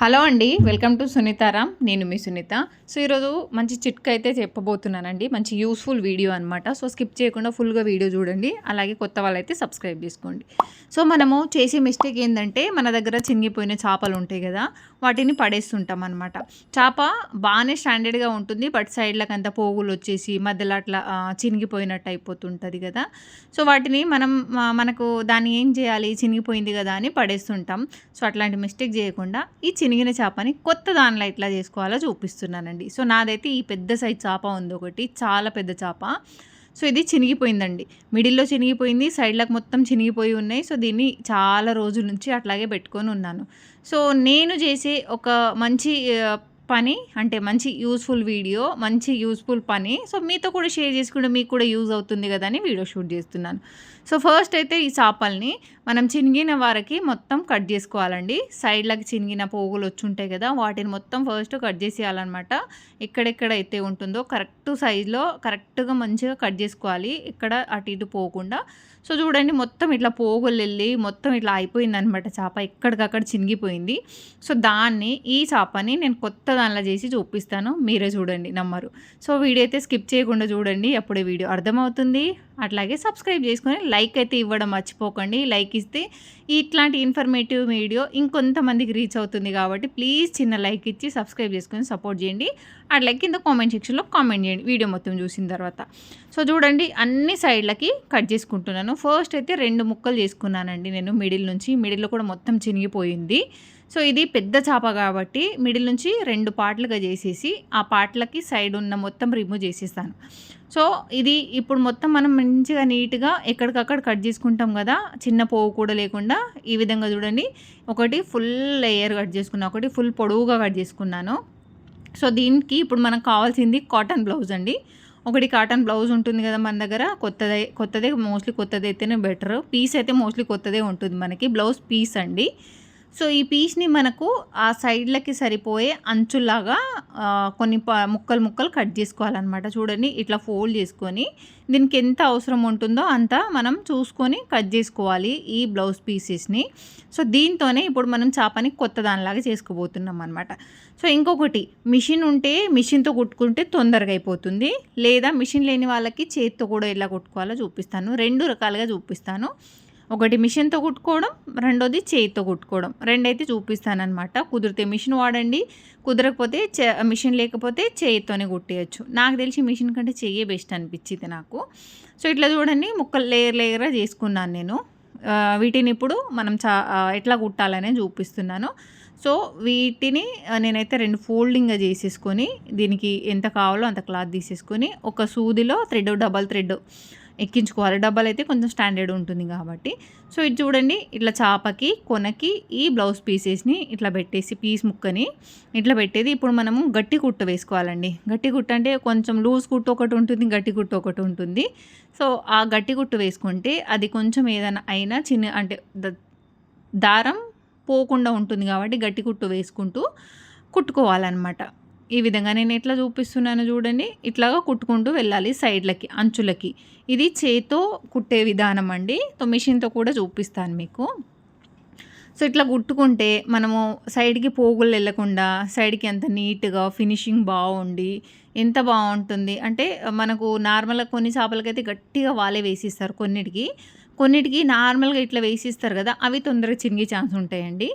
Hello అండి welcome to సునీతారామ్ నేను మీ Sunitha. So ఈరోజు మంచి చిట్క అయితే చెప్పబోతున్నానండి. మంచి యూస్ఫుల్ వీడియో అనమాట సో స్కిప్ చేయకుండా ఫుల్గా వీడియో చూడండి. అలాగే కొత్త వాళ్ళైతే సబ్స్క్రైబ్ చేసుకోండి. సో మనము చేసే మిస్టేక్ ఏంటంటే మన దగ్గర చినిగిపోయిన చేపలు ఉంటాయి కదా వాటిని పడేస్తుంటాం అనమాట చేప బాగానే స్టాండర్డ్గా ఉంటుంది. బట్ సైడ్లకు అంత పోగులు వచ్చేసి మధ్యలో అట్లా చినిగిపోయినట్టు అయిపోతుంటుంది కదా. సో వాటిని మనం మనకు దాన్ని ఏం చేయాలి? చినిగిపోయింది కదా అని పడేస్తుంటాం. సో అట్లాంటి మిస్టేక్ చేయకుండా ఈ చినిగిన చేపని కొత్త దానిలో ఎట్లా చేసుకోవాలో చూపిస్తున్నానండి. సో నాదైతే ఈ పెద్ద సైజ్ చేప ఉంది ఒకటి చాలా పెద్ద చేప. సో ఇది చినిగిపోయిందండి. మిడిల్లో చినిగిపోయింది సైడ్లకు మొత్తం చినిగిపోయి ఉన్నాయి. సో దీన్ని చాలా రోజుల నుంచి అట్లాగే పెట్టుకొని ఉన్నాను. సో నేను చేసే ఒక మంచి పని అంటే మంచి యూస్ఫుల్ వీడియో మంచి యూస్ఫుల్ పని. సో మీతో కూడా షేర్ చేసుకుంటే మీకు కూడా యూజ్ అవుతుంది కదా అని వీడియో షూట్ చేస్తున్నాను. సో ఫస్ట్ అయితే ఈ చేపల్ని మనం చినిగిన వారికి మొత్తం కట్ చేసుకోవాలండి. సైడ్లకి చినిగిన పోగులు వచ్చి ఉంటాయి కదా వాటిని మొత్తం ఫస్ట్ కట్ చేసేయాలన్నమాట. ఎక్కడెక్కడ అయితే ఉంటుందో కరెక్ట్ సైజులో కరెక్ట్గా మంచిగా కట్ చేసుకోవాలి. ఇక్కడ అటు ఇటు పోకుండా. సో చూడండి మొత్తం ఇట్లా పోగులు వెళ్ళి మొత్తం ఇట్లా అయిపోయింది అనమాట చేప. ఎక్కడికక్కడ చినిగిపోయింది. సో దాన్ని ఈ చేపని నేను కొత్త అలా చేసి చూపిస్తాను. మీరే చూడండి నమ్మరు. సో వీడియో అయితే స్కిప్ చేయకుండా చూడండి. అప్పుడే వీడియో అర్థమవుతుంది. అట్లాగే సబ్స్క్రైబ్ చేసుకొని లైక్ అయితే ఇవ్వడం మర్చిపోకండి. లైక్ ఇస్తే ఇట్లాంటి ఇన్ఫర్మేటివ్ వీడియో ఇంకొంతమందికి రీచ్ అవుతుంది కాబట్టి ప్లీజ్ చిన్న లైక్ ఇచ్చి సబ్స్క్రైబ్ చేసుకొని సపోర్ట్ చేయండి. అట్లా కింద కామెంట్ సెక్షన్లో కామెంట్ చేయండి వీడియో మొత్తం చూసిన తర్వాత. సో చూడండి అన్ని సైడ్లకి కట్ చేసుకుంటున్నాను. ఫస్ట్ అయితే రెండు ముక్కలు చేసుకున్నానండి నేను. మిడిల్ నుంచి మిడిల్లో కూడా మొత్తం చినిగిపోయింది. సో ఇది పెద్ద చేప కాబట్టి మిడిల్ నుంచి రెండు పార్ట్లుగా చేసేసి ఆ పార్ట్లకి సైడ్ ఉన్న మొత్తం రిమూవ్ చేసేస్తాను. సో ఇది ఇప్పుడు మొత్తం మనం మంచిగా నీట్గా ఎక్కడికక్కడ కట్ చేసుకుంటాం కదా చిన్న పోవు కూడా లేకుండా ఈ విధంగా చూడండి. ఒకటి ఫుల్ లేయర్ కట్ చేసుకున్నా ఒకటి ఫుల్ పొడవుగా కట్ చేసుకున్నాను. సో దీనికి ఇప్పుడు మనకు కావాల్సింది కాటన్ బ్లౌజ్ అండి. ఒకటి కాటన్ బ్లౌజ్ ఉంటుంది కదా మన దగ్గర కొత్తదే కొత్తదే మోస్ట్లీ కొత్తది అయితేనే బెటర్. పీస్ అయితే మోస్ట్లీ కొత్తదే ఉంటుంది మనకి బ్లౌజ్ పీస్ అండి. సో ఈ పీస్ని మనకు ఆ సైడ్లకి సరిపోయే అంచులాగా కొన్ని ముక్కలు ముక్కలు కట్ చేసుకోవాలన్నమాట. చూడండి ఇట్లా ఫోల్డ్ చేసుకొని దీనికి ఎంత అవసరం ఉంటుందో అంత మనం చూసుకొని కట్ చేసుకోవాలి ఈ బ్లౌజ్ పీసెస్ని. సో దీంతోనే ఇప్పుడు మనం చేపని కొత్త దానిలాగా చేసుకోబోతున్నాం అనమాట సో ఇంకొకటి మిషన్ ఉంటే మిషన్తో కుట్టుకుంటే తొందరగా అయిపోతుంది. లేదా మిషన్ లేని వాళ్ళకి చేతితో కూడా ఎలా కుట్టుకోవాలో చూపిస్తాను. రెండు రకాలుగా చూపిస్తాను. ఒకటి మిషన్తో కుట్టుకోవడం రెండోది చేయితో కుట్టుకోవడం. రెండైతే చూపిస్తానమాట కుదిరితే మిషన్ వాడండి కుదరకపోతే మిషన్ లేకపోతే చేయితోనే కుట్టేయచ్చు. నాకు తెలిసి మిషన్ కంటే చెయ్యే బెస్ట్ అనిపించింది నాకు. సో ఇట్లా చూడండి ముక్కలు లేయర్ లేయర్గా చేసుకున్నాను నేను. వీటిని ఇప్పుడు మనం చా ఎట్లా కుట్టాలనే చూపిస్తున్నాను. సో వీటిని నేనైతే రెండు ఫోల్డింగ్గా చేసేసుకొని దీనికి ఎంత కావాలో అంత క్లాత్ తీసేసుకొని ఒక సూదిలో థ్రెడ్ డబల్ థ్రెడ్ ఎక్కించుకోవాలి. డబ్బాలు అయితే కొంచెం స్టాండర్డ్ ఉంటుంది కాబట్టి. సో ఇది చూడండి ఇట్లా చాపకి కొనకి ఈ బ్లౌజ్ పీసెస్ని ఇట్లా పెట్టేసి పీస్ ముక్కని ఇట్లా పెట్టేది. ఇప్పుడు మనము గట్టి కుట్టు వేసుకోవాలండి. గట్టి కుట్టు అంటే కొంచెం లూజ్ కుట్టు ఒకటి ఉంటుంది గట్టి కుట్టు ఒకటి ఉంటుంది. సో ఆ గట్టి కుట్టు వేసుకుంటే అది కొంచెం ఏదైనా అయినా చిన్న అంటే దారం పోకుండా ఉంటుంది కాబట్టి గట్టి కుట్టు వేసుకుంటూ కుట్టుకోవాలన్నమాట. ఈ విధంగా నేను ఎట్లా చూపిస్తున్నాను చూడండి. ఇట్లాగా కుట్టుకుంటూ వెళ్ళాలి సైడ్లకి అంచులకి. ఇది చేతో కుట్టే విధానం అండి. తో మిషన్తో కూడా చూపిస్తాను మీకు. సో ఇట్లా కుట్టుకుంటే మనము సైడ్కి పోగులు వెళ్ళకుండా సైడ్కి ఎంత నీట్గా ఫినిషింగ్ బాగుండి ఎంత బాగుంటుంది? అంటే మనకు నార్మల్గా కొన్ని చేపలకైతే గట్టిగా వాలే వేసిస్తారు కొన్నిటికి. కొన్నిటికి నార్మల్గా ఇట్లా వేసిస్తారు కదా అవి తొందరగా చినిగే ఛాన్స్ ఉంటాయండి.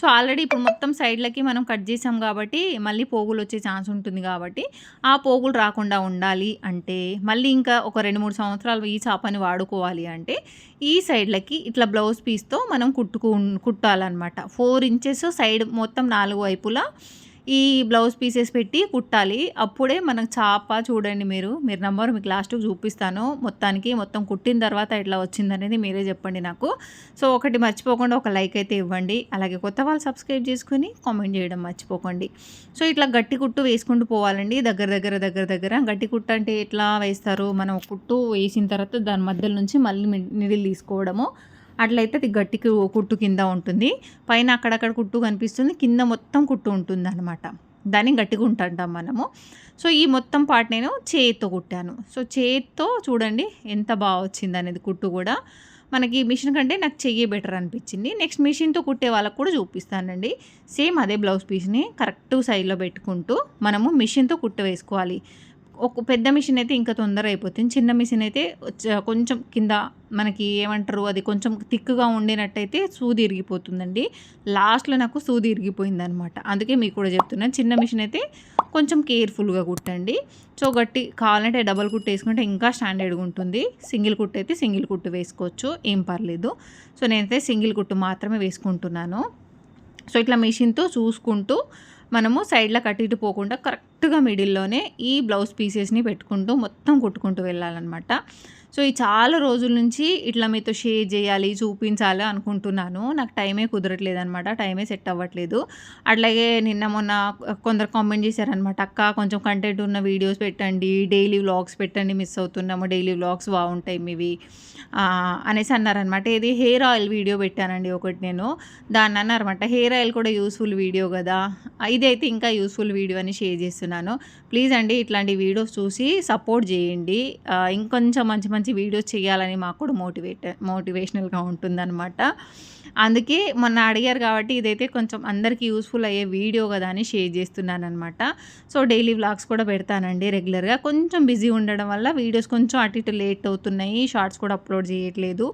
సో ఆల్రెడీ ఇప్పుడు మొత్తం సైడ్లకి మనం కట్ చేసాం కాబట్టి మళ్ళీ పోగులు వచ్చే ఛాన్స్ ఉంటుంది కాబట్టి ఆ పోగులు రాకుండా ఉండాలి అంటే మళ్ళీ ఇంకా ఒక రెండు మూడు సంవత్సరాలు ఈ చేపని వాడుకోవాలి అంటే ఈ సైడ్లకి ఇట్లా బ్లౌజ్ పీస్తో మనం కుట్టుకు కుట్టాలన్నమాట. ఫోర్ ఇంచెస్ సైడ్ మొత్తం నాలుగు వైపులా ఈ బ్లౌజ్ పీసెస్ పెట్టి కుట్టాలి. అప్పుడే మనకు చాప చూడండి మీరు. మీరు నెంబర్ మీకు లాస్ట్కి చూపిస్తాను. మొత్తానికి మొత్తం కుట్టిన తర్వాత ఎట్లా వచ్చిందనేది మీరే చెప్పండి నాకు. సో ఒకటి మర్చిపోకుండా ఒక లైక్ అయితే ఇవ్వండి. అలాగే కొత్త వాళ్ళు సబ్స్క్రైబ్ చేసుకుని కామెంట్ చేయడం మర్చిపోకండి. సో ఇట్లా గట్టి కుట్టు వేసుకుంటూ పోవాలండి. దగ్గర దగ్గర దగ్గర దగ్గర. గట్టి కుట్టు అంటే ఎట్లా వేస్తారు? మనం కుట్టు వేసిన తర్వాత దాని మధ్యలో నుంచి మళ్ళీ నిడిల్ తీసుకోవడము. అట్లయితే అది గట్టి కుట్టు కింద ఉంటుంది. పైన అక్కడక్కడ కుట్టు కనిపిస్తుంది. కింద మొత్తం కుట్టు ఉంటుంది అనమాట దాన్ని గట్టిగా ఉంటుంటాం మనము. సో ఈ మొత్తం పార్ట్ నేను చేతితో కుట్టాను. సో చేతితో చూడండి ఎంత బాగా వచ్చింది అనేది కుట్టు కూడా. మనకి మిషన్ కంటే నాకు చెయ్యి బెటర్ అనిపించింది. నెక్స్ట్ మిషన్తో కుట్టే వాళ్ళకు కూడా చూపిస్తానండి. సేమ్ అదే బ్లౌజ్ పీస్ని కరెక్ట్ సైడ్లో పెట్టుకుంటూ మనము మిషన్తో కుట్ట వేసుకోవాలి. ఒక పెద్ద మిషన్ అయితే ఇంకా తొందర అయిపోతుంది. చిన్న మిషన్ అయితే కొంచెం కింద మనకి ఏమంటారు అది కొంచెం థిక్గా ఉండినట్టయితే సూది ఇరిగిపోతుందండి. లాస్ట్లో నాకు సూది ఇరిగిపోయింది అనమాట అందుకే మీకు కూడా చెప్తున్నాను చిన్న మిషన్ అయితే కొంచెం కేర్ఫుల్గా కుట్టండి. సో గట్టి కావాలంటే డబల్ కుట్టు వేసుకుంటే ఇంకా స్టాండర్డ్గా ఉంటుంది. సింగిల్ కుట్టు అయితే సింగిల్ కుట్టు వేసుకోవచ్చు ఏం పర్లేదు. సో నేనైతే సింగిల్ కుట్టు మాత్రమే వేసుకుంటున్నాను. సో ఇట్లా మిషన్తో చూసుకుంటూ మనము సైడ్లో కట్టిట్టు పోకుండా కరెక్ట్ కరెక్ట్గా మిడిల్లోనే ఈ బ్లౌజ్ పీసెస్ని పెట్టుకుంటూ మొత్తం కుట్టుకుంటూ వెళ్ళాలన్నమాట. సో ఈ చాలా రోజుల నుంచి ఇట్లా మీతో షేర్ చేయాలి చూపించాలి అనుకుంటున్నాను. నాకు టైమే కుదరట్లేదు అనమాట టైమే సెట్ అవ్వట్లేదు. అట్లాగే నిన్న మొన్న కొందరు కామెంట్ చేశారనమాట అక్క కొంచెం కంటెంట్ ఉన్న వీడియోస్ పెట్టండి. డైలీ వ్లాగ్స్ పెట్టండి మిస్ అవుతున్నాము. డైలీ వ్లాగ్స్ బాగుంటాయి మీవి. అనేసి అన్నారనమాట ఇది హెయిర్ ఆయిల్ వీడియో పెట్టానండి ఒకటి నేను. దాన్ని అన్నారన్నమాట. హెయిర్ ఆయిల్ కూడా యూస్ఫుల్ వీడియో కదా. ఇదైతే ఇంకా యూస్ఫుల్ వీడియో అని షేర్ చేస్తున్నాను ప్లీజ్ అండి ఇట్లాంటి వీడియోస్ చూసి సపోర్ట్ చేయండి. ఇంకొంచెం మంచి మంచి వీడియోస్ చేయాలని మాకు కూడా మోటివేట్ మోటివేషనల్గా ఉంటుందన్నమాట. అందుకే మొన్న అడిగారు కాబట్టి ఇదైతే కొంచెం అందరికీ యూస్ఫుల్ అయ్యే వీడియో కదా అని షేర్ చేస్తున్నాను అనమాట సో డైలీ వ్లాగ్స్ కూడా పెడతానండి రెగ్యులర్గా. కొంచెం బిజీ ఉండడం వల్ల వీడియోస్ కొంచెం అటు ఇటు లేట్ అవుతున్నాయి. షార్ట్స్ కూడా అప్లోడ్ చేయట్లేదు.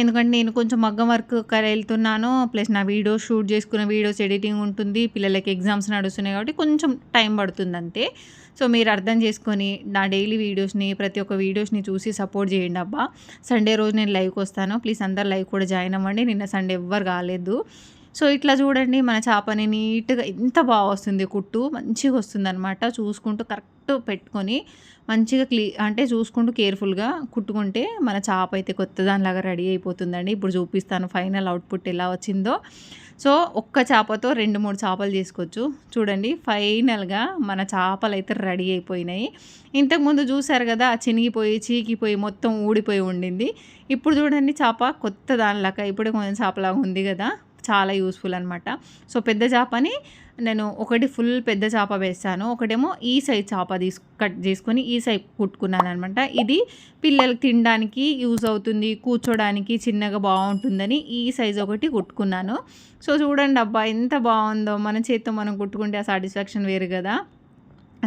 ఎందుకంటే నేను కొంచెం మగ్గం వర్క్ వెళ్తున్నాను. ప్లస్ నా వీడియోస్ షూట్ చేసుకున్న వీడియోస్ ఎడిటింగ్ ఉంటుంది. పిల్లలకి ఎగ్జామ్స్ నడుస్తున్నాయి కాబట్టి కొంచెం టైం పడుతుంది అంతే సో మీరు అర్థం చేసుకొని నా డైలీ వీడియోస్ని ప్రతి ఒక్క వీడియోస్ని చూసి సపోర్ట్ చేయండి అబ్బా. సండే రోజు నేను లైవ్కి వస్తాను. ప్లీజ్ అందరు లైవ్ కూడా జాయిన్ అవ్వండి. నిన్న సండే ఎవ్వరు కాలేదు. సో ఇట్లా చూడండి మన చేపని నీట్గా ఎంత బాగా వస్తుంది కుట్టు? మంచిగా వస్తుంది అనమాట చూసుకుంటూ కరెక్ట్ పెట్టుకొని మంచిగా క్లీ అంటే చూసుకుంటూ కేర్ఫుల్గా కుట్టుకుంటే మన చేప అయితే కొత్త దానిలాగా రెడీ అయిపోతుందండి. ఇప్పుడు చూపిస్తాను ఫైనల్ అవుట్పుట్ ఎలా వచ్చిందో. సో ఒక్క చేపతో రెండు మూడు చేపలు చేసుకోవచ్చు చూడండి ఫైనల్గా మన చేపలు అయితే రెడీ అయిపోయినాయి. ఇంతకుముందు చూసారు కదా చినిగిపోయి చీకిపోయి మొత్తం ఊడిపోయి ఉండింది. ఇప్పుడు చూడండి చేప కొత్త దానిలాగా ఇప్పుడే కొంచెం చేపలాగా ఉంది కదా. చాలా యూస్ఫుల్ అనమాట సో పెద్ద చేపని నేను ఒకటి ఫుల్ పెద్ద చేప వేస్తాను ఒకటేమో ఈ సైజ్ చేప తీసు కట్ చేసుకొని ఈ సైజ్ కుట్టుకున్నాను అనమాట ఇది పిల్లలకి తినడానికి యూజ్ అవుతుంది కూర్చోడానికి చిన్నగా బాగుంటుందని ఈ సైజ్ ఒకటి కుట్టుకున్నాను. సో చూడండి అబ్బా ఎంత బాగుందో. మన చేత్తో మనం కుట్టుకుంటే ఆ సాటిస్ఫాక్షన్ వేరు కదా.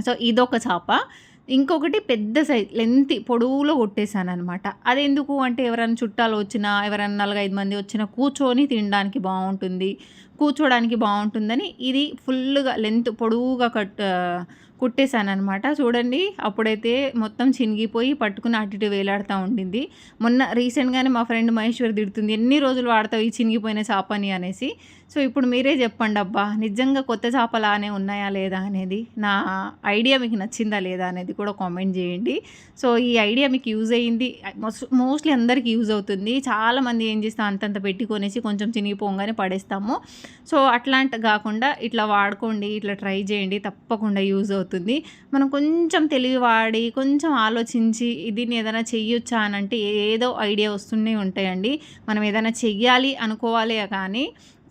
సో ఇదొక చేప. ఇంకొకటి పెద్ద సైజ్ లెంత్ పొడవులో కొట్టేశాను అనమాట అది ఎందుకు అంటే ఎవరైనా చుట్టాలు వచ్చినా ఎవరైనా నలుగైదు మంది వచ్చినా కూర్చొని తినడానికి బాగుంటుంది కూర్చోడానికి బాగుంటుందని ఇది ఫుల్గా లెంత్ పొడవుగా కట్ కుట్టేశాను అనమాట చూడండి అప్పుడైతే మొత్తం చినిగిపోయి పట్టుకుని అటు ఇటు వేలాడుతూ ఉండింది. మొన్న రీసెంట్గానే మా ఫ్రెండ్ మహేశ్వర్ తిడుతుంది ఎన్ని రోజులు వాడతావు ఈ చినిగిపోయిన చేపని? అనేసి. సో ఇప్పుడు మీరే చెప్పండి అబ్బా నిజంగా కొత్త చేపలానే ఉన్నాయా లేదా అనేది. నా ఐడియా మీకు నచ్చిందా లేదా అనేది కూడా కామెంట్ చేయండి. సో ఈ ఐడియా మీకు యూజ్ అయ్యింది మోస్ట్లీ అందరికీ యూజ్ అవుతుంది. చాలామంది ఏం చేస్తాం అంతంత పెట్టుకొనేసి కొంచెం చినిగిపోగానే పడేస్తాము. సో అట్లాంటి కాకుండా ఇట్లా వాడుకోండి ఇట్లా ట్రై చేయండి తప్పకుండా యూజ్ అవుతుంది. మనం కొంచెం తెలివి వాడి కొంచెం ఆలోచించి దీన్ని ఏదైనా చెయ్యొచ్చా? అని అంటే ఏదో ఐడియా వస్తూనే ఉంటాయండి. మనం ఏదైనా చెయ్యాలి అనుకోవాలి కానీ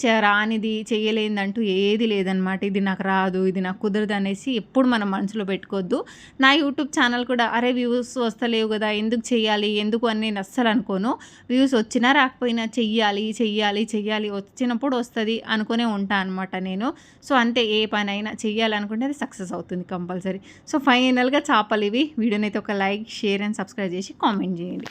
రానిది చేయలేదంటూ ఏది లేదనమాట ఇది నాకు రాదు ఇది నాకు కుదరదు అనేసి ఎప్పుడు మనం మనసులో పెట్టుకోవద్దు. నా యూట్యూబ్ ఛానల్ కూడా అరే వ్యూస్ వస్తలేవు కదా ఎందుకు చేయాలి ఎందుకు అని నేను అస్సలు అనుకోను. వ్యూస్ వచ్చినా రాకపోయినా చెయ్యాలి చెయ్యాలి చెయ్యాలి వచ్చినప్పుడు వస్తుంది అనుకునే ఉంటా అనమాట నేను. సో అంతే ఏ పని అయినా చెయ్యాలనుకుంటే అది సక్సెస్ అవుతుంది కంపల్సరీ. సో ఫైనల్గా చేపలు ఇవి వీడియోనైతే ఒక లైక్ షేర్ అండ్ సబ్స్క్రైబ్ చేసి కామెంట్ చేయండి.